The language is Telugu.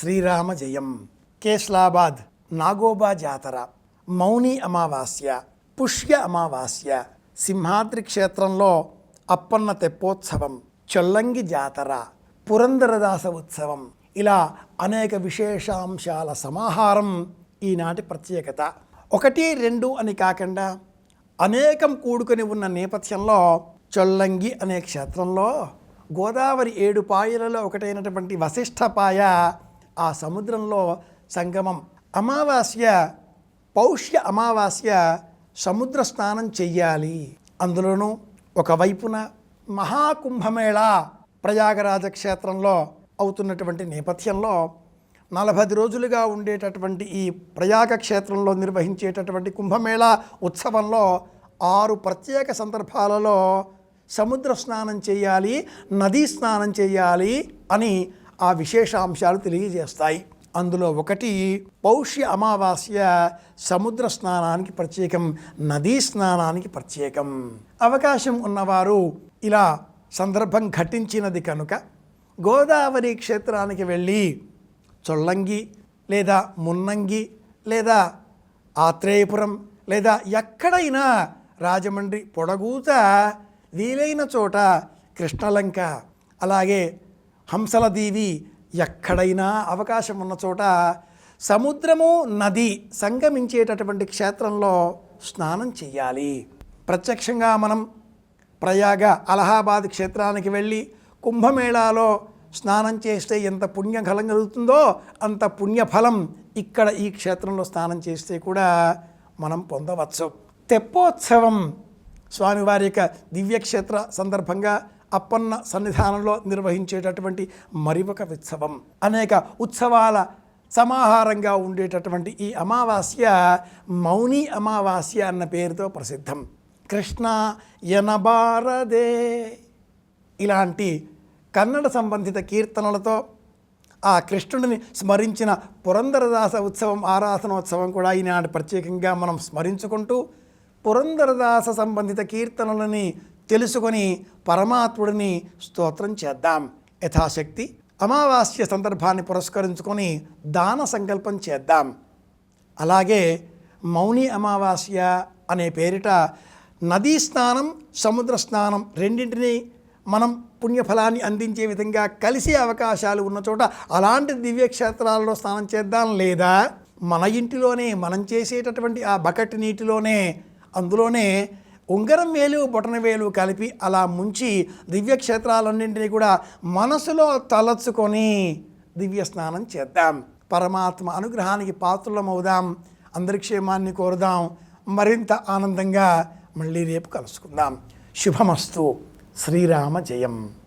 శ్రీరామ జయం కేస్లాబాద్ నాగోబా జాతర మౌని అమావాస్య పుష్య అమావాస్య సింహాద్రి క్షేత్రంలో అప్పన్న తెప్పోత్సవం చొల్లంగి జాతర పురందరదాస ఉత్సవం ఇలా అనేక విశేషాంశాల సమాహారం ఈనాటి ప్రత్యేకత. ఒకటి రెండు అని కాకుండా అనేకం కూడుకొని ఉన్న నేపథ్యంలో చొల్లంగి అనే క్షేత్రంలో గోదావరి ఏడు పాయలలో ఒకటైనటువంటి వశిష్ఠపాయ ఆ సముద్రంలో సంగమం. అమావాస్య పౌష్య అమావాస్య సముద్ర స్నానం చెయ్యాలి. అందులోనూ ఒకవైపున మహాకుంభమేళా ప్రయాగరాజ క్షేత్రంలో అవుతున్నటువంటి నేపథ్యంలో నలభై రోజులుగా ఉండేటటువంటి ఈ ప్రయాగ క్షేత్రంలో నిర్వహించేటటువంటి కుంభమేళా ఉత్సవంలో ఆరు ప్రత్యేక సందర్భాలలో సముద్ర స్నానం చేయాలి నదీ స్నానం చేయాలి అని ఆ విశేషాంశాలు తెలియజేస్తాయి. అందులో ఒకటి పౌష్య అమావాస్య సముద్ర స్నానానికి ప్రత్యేకం నదీ స్నానానికి ప్రత్యేకం. అవకాశం ఉన్నవారు ఇలా సందర్భం ఘటించినది కనుక గోదావరి క్షేత్రానికి వెళ్ళి చొల్లంగి లేదా మున్నంగి లేదా ఆత్రేయపురం లేదా ఎక్కడైనా రాజమండ్రి పొడగూత వీలైన చోట కృష్ణలంక అలాగే హంసల దీవి ఎక్కడైనా అవకాశం ఉన్న చోట సముద్రము నది సంగమించేటటువంటి క్షేత్రంలో స్నానం చేయాలి ప్రత్యక్షంగా మనం ప్రయాగ అలహాబాద్ క్షేత్రానికి వెళ్ళి కుంభమేళాలో స్నానం చేస్తే ఎంత పుణ్యఫలం కలుగుతుందో అంత పుణ్యఫలం ఇక్కడ ఈ క్షేత్రంలో స్నానం చేస్తే కూడా మనం పొందవచ్చు. తెప్పోత్సవం స్వామివారి యొక్క దివ్యక్షేత్ర సందర్భంగా అప్పన్న సన్నిధానంలో నిర్వహించేటటువంటి మరి ఒక ఉత్సవం. అనేక ఉత్సవాల సమాహారంగా ఉండేటటువంటి ఈ అమావాస్య మౌని అమావాస్య అన్న పేరుతో ప్రసిద్ధం. కృష్ణ యనబారదే ఇలాంటి కన్నడ సంబంధిత కీర్తనలతో ఆ కృష్ణుడిని స్మరించిన పురందరదాస ఉత్సవం ఆరాధనోత్సవం కూడా ఈనాడు ప్రత్యేకంగా మనం స్మరించుకుంటూ పురందరదాస సంబంధిత కీర్తనలని తెలుసుకొని పరమాత్ముడిని స్తోత్రం చేద్దాం. యథాశక్తి. అమావాస్య సందర్భాన్ని పురస్కరించుకొని దాన సంకల్పం చేద్దాం. అలాగే మౌని అమావాస్య అనే పేరిట నదీ స్నానం సముద్ర స్నానం రెండింటినీ మనం పుణ్యఫలాన్ని అందించే విధంగా కలిసే అవకాశాలు ఉన్న చోట అలాంటి దివ్యక్షేత్రాలలో స్నానం చేద్దాం లేదా మన ఇంటిలోనే మనం చేసేటటువంటి ఆ బకెట్ నీటిలోనే అందులోనే ఉంగరం వేలు బొటన వేలు కలిపి అలా ముంచి దివ్యక్షేత్రాలన్నింటినీ కూడా మనసులో తలచుకొని దివ్య స్నానం చేద్దాం. పరమాత్మ అనుగ్రహానికి పాత్రలమవుదాం. అందరి క్షేమాన్ని కోరుదాం. మరింత ఆనందంగా మళ్ళీ రేపు కలుసుకుందాం. శుభమస్తు. శ్రీరామ జయం.